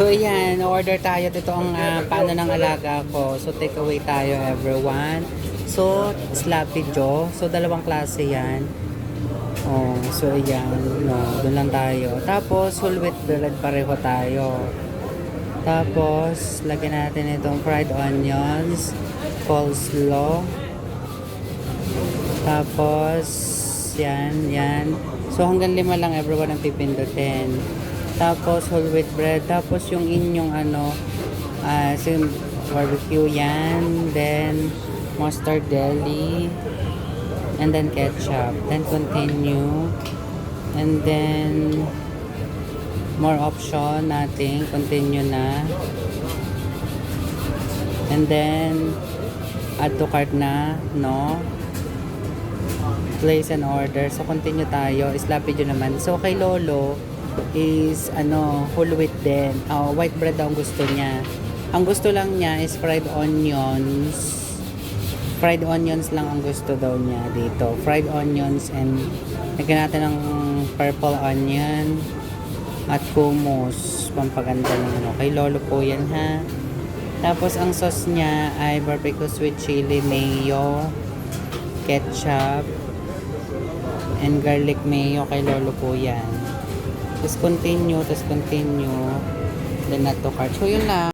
So ayan, order tayo. Ito ang ah, paano ng alaga ko. So take away tayo everyone. So, Slappy Joe. So dalawang klase yan. Oh, so ayan, no, doon lang tayo. Tapos, whole wheat bread pareho tayo. Tapos, lagyan natin itong fried onions, coleslaw. Tapos, yan, yan. So, hanggang lima lang everyone ang pipindutin. Tapos, whole wheat bread. Tapos, yung inyong ano, ah, sim barbecue yan. Then, mustard deli. And then, ketchup. Then, continue. And then, more option natin. Continue na. And then, add to cart na, no? Place an order. So, continue tayo. Slappy yun naman. So, kay Lolo is, ano, whole wheat din. Oh, white bread daw ang gusto niya. Ang gusto lang niya is fried onions. Fried onions lang ang gusto daw niya dito. Fried onions and lagyan natin ng purple onion at hummus. Pampaganda ng ano. Kay Lolo po yan ha. Tapos ang sauce niya ay barbecue sweet chili mayo, ketchup, and garlic mayo kay Lolo po yan. Tapos continue, tapos continue. Then not to cart. So yun lang.